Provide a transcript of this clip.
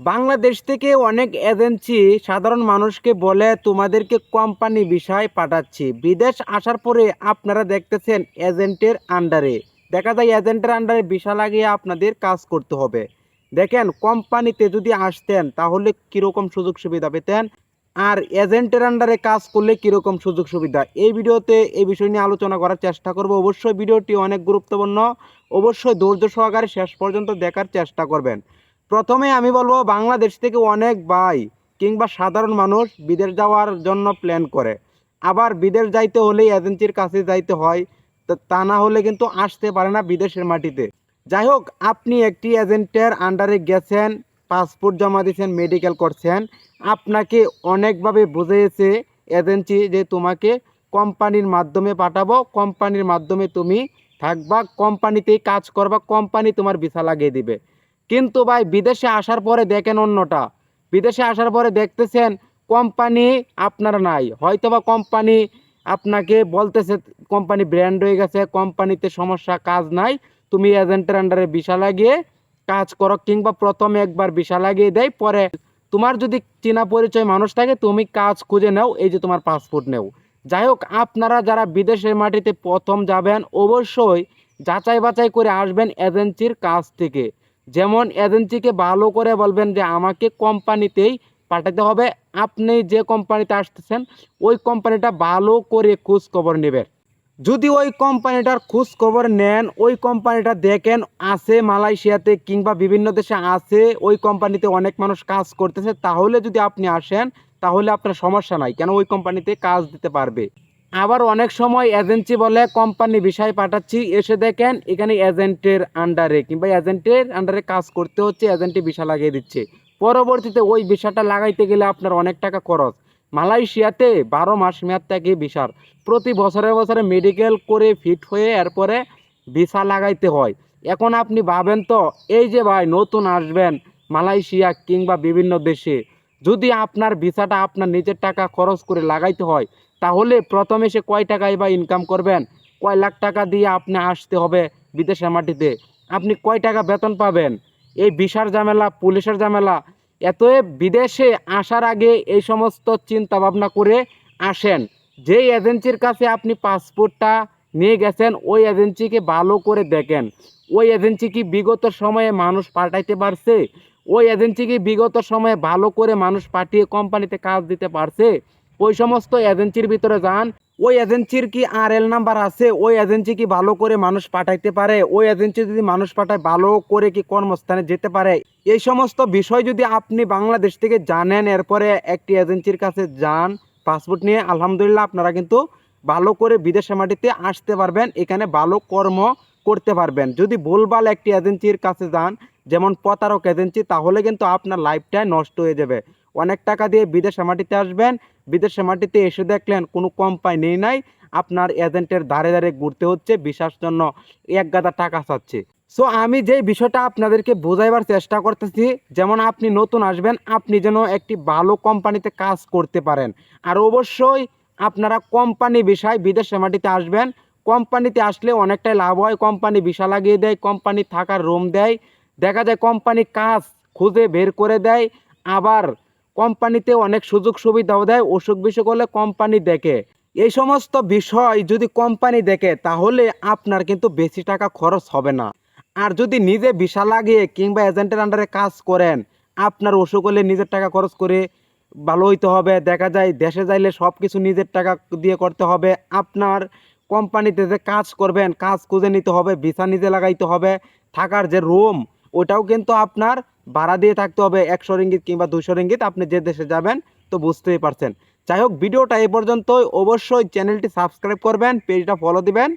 বাংলাদেশ থেকে অনেক এজেন্সি সাধারণ মানুষকে বলে, তোমাদেরকে কোম্পানি বিষয় পাঠাচ্ছি। বিদেশ আসার পরে আপনারা দেখতেছেন এজেন্টের আন্ডারে। দেখা যায় এজেন্টের আন্ডারে ভিসা লাগিয়ে আপনাদের কাজ করতে হবে। দেখেন, কোম্পানিতে যদি আসতেন, তাহলে কীরকম সুযোগ সুবিধা পেতেন? আর এজেন্টের আন্ডারে কাজ করলে কীরকম সুযোগ সুবিধা? এই ভিডিওতে এই বিষয় নিয়ে আলোচনা করার চেষ্টা করব। অবশ্যই ভিডিওটি অনেক গুরুত্বপূর্ণ। অবশ্যই ধৈর্য সহকারে শেষ পর্যন্ত দেখার চেষ্টা করবেন। প্রথমে আমি বলব বাংলাদেশ থেকে অনেক ভাই কিংবা সাধারণ মানুষ বিদেশ যাওয়ার জন্য প্ল্যান করে। আবার বিদেশ যাইতে হলে এজেন্সির কাছে যাইতে হয়, তা- না হলে কিন্তু আসতে পারে না বিদেশের মাটিতে। যাই হোক, আপনি একটি এজেন্টের আন্ডারে গেছেন পাসপোর্ট জমা দিয়েছেন মেডিকেল করছেন, আপনাকে অনেকভাবে বুঝিয়েছে এজেন্সি যে তোমাকে কোম্পানির মাধ্যমে পাঠাবো কোম্পানির মাধ্যমে তুমি থাকবা কোম্পানিতেই কাজ করবা কোম্পানি তোমার ভিসা লাগিয়ে দিবে। কিন্তু ভাই বিদেশে আসার পরে দেখেন অন্যটা। বিদেশে আসার পরে দেখতেছেন কোম্পানি আপনার নাই। হয়তোবা কোম্পানি আপনাকে বলতেছে, কোম্পানি ব্র্যান্ড হয়ে গেছে, কোম্পানিতে সমস্যা, কাজ নাই। তুমি এজেন্টের আন্ডারে ভিসা লাগিয়ে কাজ করো কিংবা প্রথমে একবার ভিসা লাগিয়ে দেয়, পরে তোমার যদি চেনা পরিচয় মানুষ থাকে, তুমি কাজ খুঁজে নাও, এই যে তোমার পাসপোর্ট নেও। যাই হোক, আপনারা যারা বিদেশের মাটিতে প্রথম যাবেন, অবশ্যই যাচাই বাছাই করে আসবেন এজেন্সির কাছ থেকে। যেমন এজেন্সিকে ভালো করে বলবেন যে আমাকে কোম্পানিতেই পাঠাতে হবে, আপনি যে কোম্পানিতে আসতেছেন, ওই কোম্পানিটা ভালো করে খোঁজ খবর নেবেন। যদি ওই কোম্পানিটার খোঁজ খবর নেন, ওই কোম্পানিটা দেখেন আছে মালয়েশিয়াতে কিংবা বিভিন্ন দেশে আছে, ওই কোম্পানিতে অনেক মানুষ কাজ করতেছে, তাহলে যদি আপনি আসেন, তাহলে আপনার সমস্যা নাই, কেন ওই কোম্পানিতে কাজ দিতে পারবে। আবার অনেক সময় এজেন্সি বলে কোম্পানি বিষয় পাঠাচ্ছি, এসে দেখেন এখানে এজেন্টের আন্ডারে কিংবা এজেন্টের আন্ডারে কাজ করতে হচ্ছে এজেন্টে ভিসা লাগিয়ে দিচ্ছে। পরবর্তীতে ওই ভিসাটা লাগাইতে গেলে আপনার অনেক টাকা খরচ। মালয়েশিয়াতে বারো মাস মেয়াদ থাকে ভিসার প্রতি বছরে বছরে মেডিকেল করে ফিট হয়ে এরপরে ভিসা লাগাইতে হয়। এখন আপনি ভাবেন তো, এই যে ভাই নতুন আসবেন মালয়েশিয়া কিংবা বিভিন্ন দেশে, যদি আপনার ভিসাটা আপনার নিজের টাকা খরচ করে লাগাইতে হয় তাহলে প্রথমে সে কয় টাকায় বা ইনকাম করবেন? কয় লাখ টাকা দিয়ে আপনি আসতে হবে বিদেশের মাটিতে? আপনি কয় টাকা বেতন পাবেন? এই ভিসার ঝামেলা, পুলিশের ঝামেলা, এতএব বিদেশে আসার আগে এই সমস্ত চিন্তা ভাবনা করে আসেন। যেই এজেন্সির কাছে আপনি পাসপোর্টটা নিয়ে গেছেন, ওই এজেন্সিকে ভালো করে দেখেন। ওই এজেন্সি কি বিগত সময়ে মানুষ পাঠাইতে পারছে? ওই এজেন্সি কি বিগত সময়ে ভালো করে মানুষ পাঠিয়ে কোম্পানিতে কাজ দিতে পারছে? ওই সমস্ত এজেন্সির ভিতরে যান। ওই এজেন্সির কি আর এল নাম্বার আছে? ওই এজেন্সি কি ভালো করে মানুষ পাঠাইতে পারে? ওই এজেন্সি যদি মানুষ পাঠায়, ভালো করে কি কর্মস্থানে যেতে পারে? এই সমস্ত বিষয় যদি আপনি বাংলাদেশ থেকে জানেন, এরপরে একটি এজেন্সির কাছে যান পাসপোর্ট নিয়ে, আলহামদুলিল্লাহ আপনারা কিন্তু ভালো করে বিদেশের মাটিতে আসতে পারবেন, এখানে ভালো কর্ম করতে পারবেন। যদি ভুলভাল একটি এজেন্সির কাছে যান, যেমন প্রতারক এজেন্সি তাহলে কিন্তু আপনার লাইফটাই নষ্ট হয়ে যাবে। অনেক টাকা দিয়ে বিদেশে মাটিতে আসবেন বিদেশে মাটিতে এসে দেখলেন কোনো কোম্পানি নেই নাই, আপনার এজেন্টের ধারে ধারে ঘুরতে হচ্ছে বিশ্বাস জন্য এক গাদা টাকা চাচ্ছে। সো আমি যেই বিষয়টা আপনাদেরকে বোঝাইবার চেষ্টা করতেছি, যেমন আপনি নতুন আসবেন, আপনি যেন একটি ভালো কোম্পানিতে কাজ করতে পারেন। আর অবশ্যই আপনারা কোম্পানি বিষয় বিদেশে মাটিতে আসবেন। কোম্পানিতে আসলে অনেকটাই লাভ হয় কোম্পানি ভিসা লাগিয়ে দেয় কোম্পানি থাকার রুম দেয়। দেখা যায় কোম্পানি কাজ খুঁজে বের করে দেয়, আবার কোম্পানিতে অনেক সুযোগ সুবিধাও দেয়, অসুখ বিসুখ হলে কোম্পানি দেখে। এই সমস্ত বিষয় যদি কোম্পানি দেখে, তাহলে আপনার কিন্তু বেশি টাকা খরচ হবে না। আর যদি নিজে ভিসা লাগিয়ে কিংবা এজেন্টের আন্ডারে কাজ করেন, আপনার অসুখ হলে নিজের টাকা খরচ করে ভালো হইতে হবে। দেখা যায় দেশে যাইলে সব কিছু নিজের টাকা দিয়ে করতে হবে। আপনার কোম্পানিতে যে কাজ করবেন, কাজ খুঁজে নিতে হবে, ভিসা নিজে লাগাইতে হবে। থাকার যে রুম ওটাও কিন্তু আপনার ভাড়া দিয়ে থাকতে হবে একশো রিঙ্গিত কিংবা দুশো রিঙ্গিত, আপনি যে দেশে যাবেন তো বুঝতেই পারছেন। যাই হোক, ভিডিওটা এই পর্যন্তই। অবশ্যই চ্যানেলটি সাবস্ক্রাইব করবেন, পেজটা ফলো দিবেন।